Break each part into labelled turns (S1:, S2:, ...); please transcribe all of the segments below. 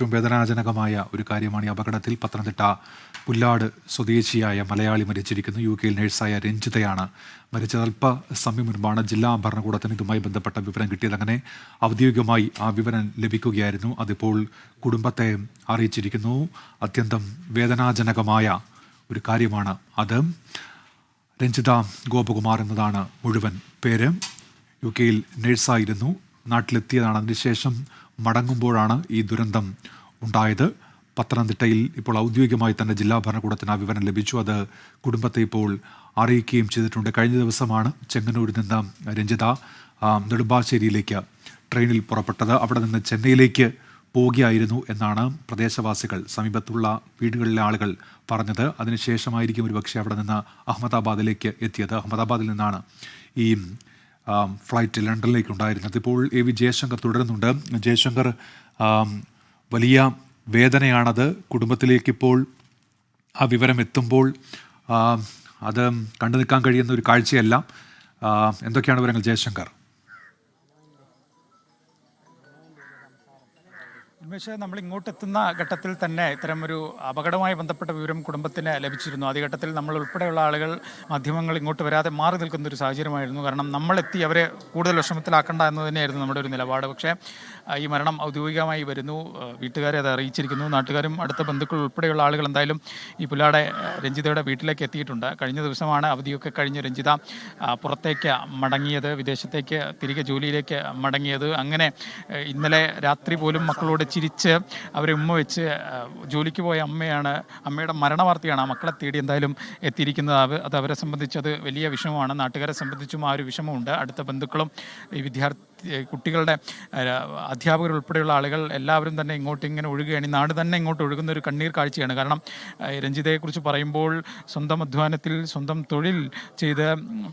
S1: ഏറ്റവും വേദനാജനകമായ ഒരു കാര്യമാണ് ഈ അപകടത്തിൽ പത്തനംതിട്ട പുല്ലാട് സ്വദേശിയായ മലയാളി മരിച്ചിരിക്കുന്നു. യു കെയിൽ നഴ്സായ രഞ്ജിതയാണ് മരിച്ചത്. അല്പ സമയം മുൻപാണ് ജില്ലാ ഭരണകൂടത്തിന് ഇതുമായി ബന്ധപ്പെട്ട വിവരം കിട്ടിയത്. അങ്ങനെ ഔദ്യോഗികമായി ആ വിവരം ലഭിക്കുകയായിരുന്നു. അതിപ്പോൾ കുടുംബത്തെ അറിയിച്ചിരിക്കുന്നു. അത്യന്തം വേദനാജനകമായ ഒരു കാര്യമാണ് അത്. രഞ്ജിത ഗോപകുമാർ എന്നതാണ് മുഴുവൻ പേര്. യു കെയിൽ നഴ്സായിരുന്നു. നാട്ടിലെത്തിയതാണ്. അതിനുശേഷം മടങ്ങുമ്പോഴാണ് ഈ ദുരന്തം ഉണ്ടായത്. പത്തനംതിട്ടയിൽ ഇപ്പോൾ ഔദ്യോഗികമായി തന്നെ ജില്ലാ ഭരണകൂടത്തിന് ആ വിവരം ലഭിച്ചു. അത് കുടുംബത്തെ ഇപ്പോൾ അറിയിക്കുകയും ചെയ്തിട്ടുണ്ട്. കഴിഞ്ഞ ദിവസമാണ് ചെങ്ങന്നൂരിൽ നിന്ന് രഞ്ജിത നെടുമ്പാശ്ശേരിയിലേക്ക് ട്രെയിനിൽ പുറപ്പെട്ടത്. അവിടെ നിന്ന് ചെന്നൈയിലേക്ക് പോവുകയായിരുന്നു എന്നാണ് പ്രദേശവാസികൾ സമീപത്തുള്ള വീടുകളിലെ ആളുകൾ പറഞ്ഞത്. അതിനുശേഷമായിരിക്കും ഒരുപക്ഷെ അവിടെ നിന്ന് അഹമ്മദാബാദിലേക്ക് എത്തിയത്. അഹമ്മദാബാദിൽ നിന്നാണ് ഈ ഫ്ലൈറ്റ് ലണ്ടനിലേക്ക് ഉണ്ടായിരുന്നത് ഇപ്പോൾ എ വി ജയശങ്കർ തുടരുന്നുണ്ട്. ജയശങ്കർ വലിയ വേദനയാണത്. കുടുംബത്തിലേക്ക് ഇപ്പോൾ ആ വിവരം എത്തുമ്പോൾ അത് കണ്ടു നിൽക്കാൻ കഴിയുന്ന ഒരു കാഴ്ചയല്ല. എന്തൊക്കെയാണ് വിവരങ്ങൾ ജയശങ്കർ?
S2: ഉന്മേഷ് നമ്മൾ ഇങ്ങോട്ട് എത്തുന്ന ഘട്ടത്തിൽ തന്നെ ഇത്തരം ഒരു അപകടവുമായി ബന്ധപ്പെട്ട വിവരം കുടുംബത്തിന് ലഭിച്ചിരുന്നു. ആദ്യഘട്ടത്തിൽ നമ്മൾ ഉൾപ്പെടെയുള്ള ആളുകൾ മാധ്യമങ്ങൾ ഇങ്ങോട്ട് വരാതെ മാറി നിൽക്കുന്ന ഒരു സാഹചര്യമായിരുന്നു. കാരണം നമ്മളെത്തി അവരെ കൂടുതൽ വിഷമത്തിലാക്കണ്ട എന്ന് തന്നെയായിരുന്നു നമ്മുടെ ഒരു നിലപാട്. പക്ഷേ ഈ മരണം ഔദ്യോഗികമായി വരുന്നു. വീട്ടുകാരെ അത് അറിയിച്ചിരിക്കുന്നു. നാട്ടുകാരും അടുത്ത ബന്ധുക്കൾ ഉൾപ്പെടെയുള്ള ആളുകൾ എന്തായാലും ഈ പുല്ലാടെ രഞ്ജിതയുടെ വീട്ടിലേക്ക് എത്തിയിട്ടുണ്ട്. കഴിഞ്ഞ ദിവസമാണ് അവധിയൊക്കെ കഴിഞ്ഞ് രഞ്ജിത പുറത്തേക്ക് മടങ്ങിയത് വിദേശത്തേക്ക് തിരികെ ജോലിയിലേക്ക് മടങ്ങിയത്. അങ്ങനെ ഇന്നലെ രാത്രി പോലും മക്കളോട് ചിരിച്ച് അവരെ ഉമ്മ വെച്ച് ജോലിക്ക് പോയ അമ്മയാണ് അമ്മയുടെ മരണവാർത്തയാണ് ആ മക്കളെ തേടി എന്തായാലും എത്തിയിരിക്കുന്നത്. അത് അവരെ സംബന്ധിച്ച് അത് വലിയ വിഷമമാണ്. നാട്ടുകാരെ സംബന്ധിച്ചും ആ ഒരു വിഷമമുണ്ട്. അടുത്ത ബന്ധുക്കളും ഈ വിദ്യാർത്ഥി കുട്ടികളുടെ അധ്യാപകർ ഉൾപ്പെടെയുള്ള ആളുകൾ എല്ലാവരും തന്നെ ഇങ്ങോട്ട് ഇങ്ങനെ ഒഴുകുകയാണ്. ഈ നാട് തന്നെ ഇങ്ങോട്ട് ഒഴുകുന്ന ഒരു കണ്ണീർ കാഴ്ചയാണ്. കാരണം രഞ്ജിതയെക്കുറിച്ച് പറയുമ്പോൾ സ്വന്തം അധ്വാനത്തിൽ സ്വന്തം തൊഴിൽ ചെയ്ത്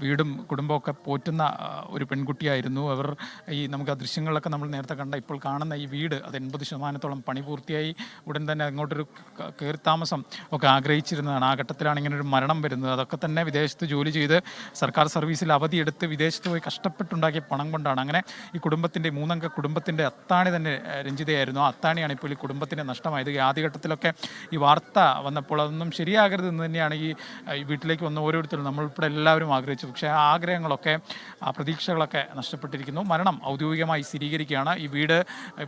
S2: വീടും കുടുംബമൊക്കെ പോറ്റുന്ന ഒരു പെൺകുട്ടിയായിരുന്നു. അവർ ഈ നമുക്ക് ആ ദൃശ്യങ്ങളിലൊക്കെ നമ്മൾ നേരത്തെ കണ്ട ഇപ്പോൾ കാണുന്ന ഈ വീട് അത് എൺപത് ശതമാനത്തോളം പണി പൂർത്തിയായി. ഉടൻ തന്നെ അങ്ങോട്ടൊരു കയറിത്താമസം കയറി താമസം ഒക്കെ ആഗ്രഹിച്ചിരുന്നതാണ്. ആ ഘട്ടത്തിലാണ് ഇങ്ങനെ ഒരു മരണം വരുന്നത്. അതൊക്കെ തന്നെ വിദേശത്ത് ജോലി ചെയ്ത് സർക്കാർ സർവീസിൽ അവധിയെടുത്ത് വിദേശത്ത് പോയി കഷ്ടപ്പെട്ടുണ്ടാക്കിയ പണം കൊണ്ടാണ്. അങ്ങനെ ഈ കുടുംബത്തിന്റെ മൂന്നംഗ കുടുംബത്തിന്റെ അത്താണി തന്നെ രഞ്ജിതയായിരുന്നു. ആ അത്താണിയാണ് ഇപ്പോൾ ഈ കുടുംബത്തിന് നഷ്ടമായത്. ആദ്യഘട്ടത്തിലൊക്കെ ഈ വാർത്ത വന്നപ്പോൾ അതൊന്നും ശരിയാകരുത് എന്ന് തന്നെയാണ് ഈ വീട്ടിലേക്ക് വന്ന ഓരോരുത്തരും നമ്മൾ എല്ലാവരും ആഗ്രഹിച്ചു. പക്ഷേ ആ ആഗ്രഹങ്ങളൊക്കെ ആ പ്രതീക്ഷകളൊക്കെ നഷ്ടപ്പെട്ടിരിക്കുന്നു. മരണം ഔദ്യോഗികമായി സ്ഥിരീകരിക്കുകയാണ്. ഈ വീട്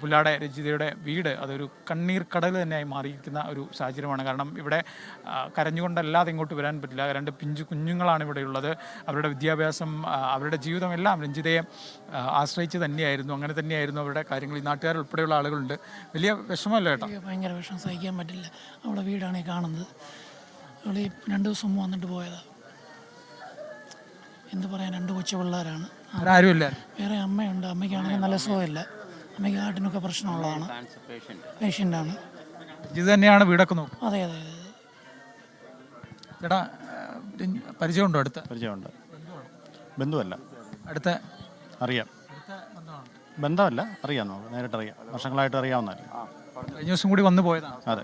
S2: പുല്ലാടെ രഞ്ജിതയുടെ വീട് അതൊരു കണ്ണീർ കടൽ തന്നെയായി മാറിയിരിക്കുന്ന ഒരു സാഹചര്യമാണ്. കാരണം ഇവിടെ കരഞ്ഞുകൊണ്ടല്ലാതെ ഇങ്ങോട്ട് വരാൻ പറ്റില്ല. രണ്ട് പിഞ്ചു കുഞ്ഞുങ്ങളാണ് ഇവിടെയുള്ളത്. അവരുടെ വിദ്യാഭ്യാസം അവരുടെ ജീവിതമെല്ലാം രഞ്ജിതയെ ആ, ആശ്രയിച്ച് തന്നെയായിരുന്നു അങ്ങനെ തന്നെയായിരുന്നു അവരുടെ കാര്യങ്ങൾ. ഈ നാട്ടുകാർ ഉൾപ്പെടെയുള്ള ആളുകളുണ്ട്. വലിയ വിഷമമല്ല കേട്ടോ?
S3: ഭയങ്കര വിഷമം. സഹിക്കാൻ പറ്റില്ല. അവളെ വീടാണ് ഈ കാണുന്നത്. അവൾ ഈ രണ്ട് ദിവസം മുമ്പ് വന്നിട്ട് പോയതാ. എന്ത് പറയാൻ രണ്ട് കൊച്ചു പിള്ളേരാണ്.
S2: ആരുമില്ല
S3: വേറെ അമ്മയുണ്ട്. അമ്മയ്ക്കാണെങ്കിൽ നല്ല സുഖമില്ല. അമ്മയ്ക്ക് ഹാർട്ടിനൊക്കെ പ്രശ്നമുള്ളതാണ്. പേഷ്യന്റാണ്.
S2: ഇത് തന്നെയാണ് വീടൊക്കെ നോക്കും.
S3: അതെ അതെ അതെ.
S2: ചേട്ടാ പരിചയമുണ്ടോ അടുത്ത?
S4: പരിചയമുണ്ട്. ബന്ധുവല്ല.
S2: അടുത്ത?
S4: അറിയാം. ബന്ധമല്ല അറിയാം നമുക്ക് നേരിട്ടറിയാം വർഷങ്ങളായിട്ട് അറിയാവുന്നതല്ല?
S2: കഴിഞ്ഞ ദിവസം കൂടി വന്നു പോയതാണ്.
S4: അതെ.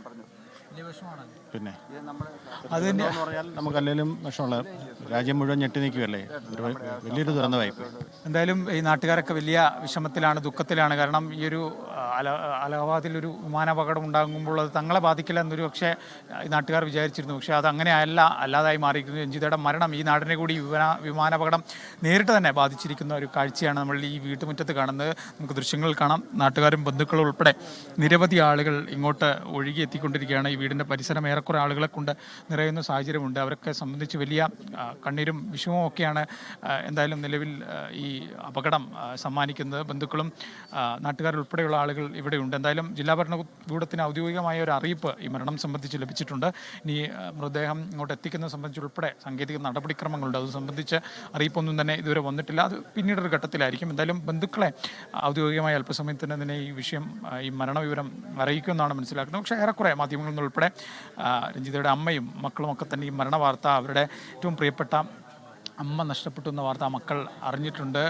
S4: പിന്നെ?
S2: അത് തന്നെ.
S4: എന്ന് പറഞ്ഞാൽ നമുക്ക് അല്ലെങ്കിലും വിഷമമുള്ള രാജ്യം മുഴുവൻ ഞെട്ടി നിൽക്കുകയല്ലേ? ഒരു വലിയൊരു വായ്പ
S2: എന്തായാലും ഈ നാട്ടുകാരൊക്കെ വലിയ വിഷമത്തിലാണ് ദുഃഖത്തിലാണ്. കാരണം ഈ ഒരു അല അലഹാബാദിൽ ഒരു വിമാനാപകടം ഉണ്ടാകുമ്പോൾ അത് തങ്ങളെ ബാധിക്കില്ല എന്നൊരു പക്ഷേ നാട്ടുകാർ വിചാരിച്ചിരുന്നു. പക്ഷേ അത് അങ്ങനെ അല്ല അല്ലാതായി മാറിയിരിക്കുന്നു. രഞ്ജിതയുടെ മരണം ഈ നാടിനെ കൂടി വിമാന വിമാനാപകടം നേരിട്ട് തന്നെ ബാധിച്ചിരിക്കുന്ന ഒരു കാഴ്ചയാണ് നമ്മൾ ഈ വീട്ടുമുറ്റത്ത് കാണുന്നത്. നമുക്ക് ദൃശ്യങ്ങൾ കാണാം. നാട്ടുകാരും ബന്ധുക്കളും ഉൾപ്പെടെ നിരവധി ആളുകൾ ഇങ്ങോട്ട് ഒഴുകി എത്തിക്കൊണ്ടിരിക്കുകയാണ്. ഈ വീടിന്റെ പരിസരം ഏറെക്കുറെ ആളുകളെ കൊണ്ട് നിറയുന്ന സാഹചര്യമുണ്ട്. അവരൊക്കെ സംബന്ധിച്ച് വലിയ കണ്ണീരും വിഷമവും ഒക്കെയാണ് എന്തായാലും നിലവിൽ ഈ അപകടം സമ്മാനിക്കുന്നത്. ബന്ധുക്കളും നാട്ടുകാരുൾപ്പെടെയുള്ള ആളുകൾ ഇവിടെയുണ്ട് എന്തായാലും ജില്ലാ ഭരണകൂടത്തിന് ഔദ്യോഗികമായ ഒരു അറിയിപ്പ് ഈ മരണം സംബന്ധിച്ച് ലഭിച്ചിട്ടുണ്ട്. ഇനി മൃതദേഹം ഇങ്ങോട്ട് എത്തിക്കുന്നത് സംബന്ധിച്ച് ഉൾപ്പെടെ സാങ്കേതിക നടപടിക്രമങ്ങളുണ്ട്. അത് സംബന്ധിച്ച് അറിയിപ്പൊന്നും തന്നെ ഇതുവരെ വന്നിട്ടില്ല. അത് പിന്നീടൊരു ഘട്ടത്തിലായിരിക്കും. എന്തായാലും ബന്ധുക്കളെ ഔദ്യോഗികമായ അല്പസമയത്തിന് തന്നെ ഈ വിഷയം ഈ മരണവിവരം അറിയിക്കുമെന്നാണ് മനസ്സിലാക്കുന്നത്. പക്ഷേ ഏറെക്കുറെ മാധ്യമങ്ങളിൽ നിന്നുൾപ്പെടെ രഞ്ജിതയുടെ അമ്മയും മക്കളുമൊക്കെ തന്നെ ഈ മരണ വാർത്ത അവരുടെ ഏറ്റവും പ്രിയപ്പെട്ട അമ്മ നഷ്ടപ്പെട്ടു എന്ന വാർത്ത മക്കൾ അറിഞ്ഞിട്ടുണ്ട്.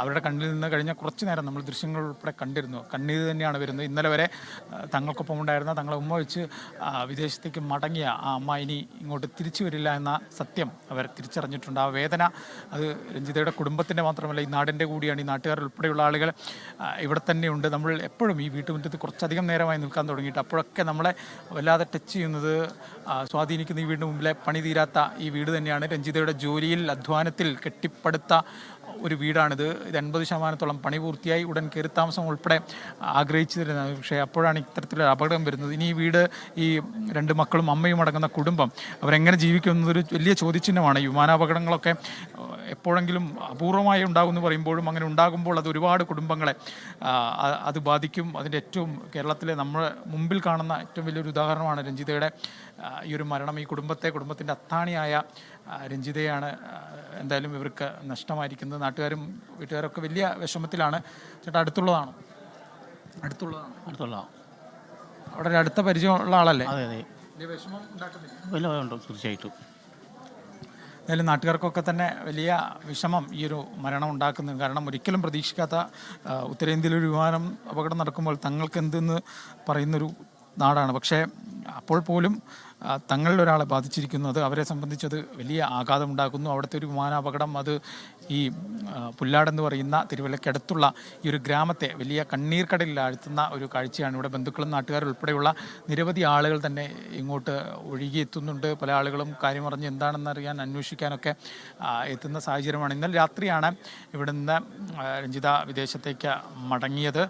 S2: അവരുടെ കണ്ണിൽ നിന്ന് കഴിഞ്ഞ കുറച്ച് നേരം നമ്മൾ ദൃശ്യങ്ങൾ ഉൾപ്പെടെ കണ്ടിരുന്നു. കണ്ണീര് തന്നെയാണ് വരുന്നത്. ഇന്നലെ വരെ തങ്ങൾക്കൊപ്പം ഉണ്ടായിരുന്ന തങ്ങളെ ഉമ്മ വെച്ച് വിദേശത്തേക്ക് മടങ്ങിയ ആ അമ്മ ഇനി ഇങ്ങോട്ട് തിരിച്ചു വരില്ല എന്ന സത്യം അവർ തിരിച്ചറിഞ്ഞിട്ടുണ്ട്. ആ വേദന അത് രഞ്ജിതയുടെ കുടുംബത്തിന്റെ മാത്രമല്ല ഈ നാടിന്റെ കൂടിയാണ്. ഈ നാട്ടുകാർ ഉൾപ്പെടെയുള്ള ആളുകൾ ഇവിടെ തന്നെയുണ്ട്. നമ്മൾ എപ്പോഴും ഈ വീട്ടുമുറ്റത്ത് കുറച്ചധികം നേരമായി നിൽക്കാൻ തുടങ്ങിയിട്ട് അപ്പോഴൊക്കെ നമ്മളെ വല്ലാതെ ടച്ച് ചെയ്യുന്നത് സ്വാധീനിക്കുന്ന ഈ വീടിന് മുമ്പിലെ പണി തീരാത്ത ഈ വീട് തന്നെയാണ്. രഞ്ജിതയുടെ ജോലിയിൽ അധ്വാനത്തിൽ കെട്ടിപ്പടുത്ത ഒരു വീടാണിത്. ഇത് എൺപത് ശതമാനത്തോളം പണി പൂർത്തിയായി ഉടൻ കയറി താമസം ഉൾപ്പെടെ ആഗ്രഹിച്ചിരുന്നത്. പക്ഷേ അപ്പോഴാണ് ഇത്തരത്തിലൊരു അപകടം വരുന്നത്. ഇനി ഈ വീട് ഈ രണ്ട് മക്കളും അമ്മയും അടങ്ങുന്ന കുടുംബം അവരെങ്ങനെ ജീവിക്കും എന്നതൊരു വലിയ ചോദ്യചിഹ്നമാണ്. വിമാനാപകടങ്ങളൊക്കെ എപ്പോഴെങ്കിലും അപൂർവമായി ഉണ്ടാകും എന്ന് പറയുമ്പോഴും അങ്ങനെ ഉണ്ടാകുമ്പോൾ അത് ഒരുപാട് കുടുംബങ്ങളെ അത് ബാധിക്കും. അതിന്റെ ഏറ്റവും കേരളത്തിലെ നമ്മൾ മുമ്പിൽ കാണുന്ന ഏറ്റവും വലിയൊരു ഉദാഹരണമാണ് രഞ്ജിതയുടെ ഈ ഒരു മരണം. ഈ കുടുംബത്തെ കുടുംബത്തിന്റെ അത്താണിയായ രഞ്ജിതയാണ് എന്തായാലും ഇവർക്ക് നഷ്ടമായിരിക്കുന്നത്. നാട്ടുകാരും വീട്ടുകാരൊക്കെ വലിയ വിഷമത്തിലാണ്. ചേട്ടാ അടുത്തുള്ളതാണ്? അടുത്തുള്ളതാണ്.
S4: അടുത്തുള്ളതാണ്
S2: അവിടെ ഒരു അടുത്ത പരിചയമുള്ള ആളല്ലേ?
S4: അതെ അതെ.
S2: വലിയ വിഷമം ഉണ്ടാക്കുന്നില്ല.
S4: വലിയ ഉണ്ട് തീർച്ചയായിട്ടും.
S2: എന്തായാലും നാട്ടുകാർക്കൊക്കെ തന്നെ വലിയ വിഷമം ഈ ഒരു മരണം ഉണ്ടാക്കുന്നു കാരണം ഒരിക്കലും പ്രതീക്ഷിക്കാത്ത ഉത്തരേന്ത്യയിൽ ഒരു വിമാനം അപകടം നടക്കുമ്പോൾ തങ്ങൾക്ക് എന്തെന്ന് പറയുന്നൊരു നാടാണ്. പക്ഷേ അപ്പോൾ പോലും തങ്ങളിലൊരാളെ ഒരാളെ ബാധിച്ചിരിക്കുന്നത് അവരെ സംബന്ധിച്ചത് വലിയ ആഘാതം ഉണ്ടാക്കുന്നു അവിടുത്തെ ഒരു വിമാനാപകടം അത് ഈ പുല്ലാടെന്ന് പറയുന്ന തിരുവല്ലക്കടുത്തുള്ള ഈ ഒരു ഗ്രാമത്തെ വലിയ കണ്ണീർ കടലിൽ ആഴ്ത്തുന്ന ഒരു കാഴ്ചയാണ് ഇവിടെ ബന്ധുക്കളും നാട്ടുകാരും ഉൾപ്പെടെയുള്ള നിരവധി ആളുകൾ തന്നെ ഇങ്ങോട്ട് ഒഴുകിയെത്തുന്നുണ്ട്. പല ആളുകളും കാര്യമറിഞ്ഞ് എന്താണെന്ന് അറിയാൻ അന്വേഷിക്കാനൊക്കെ എത്തുന്ന സാഹചര്യമാണ്. ഇന്നലെ രാത്രിയാണ് ഇവിടുന്ന് രഞ്ജിത വിദേശത്തേക്ക് മടങ്ങിയത്.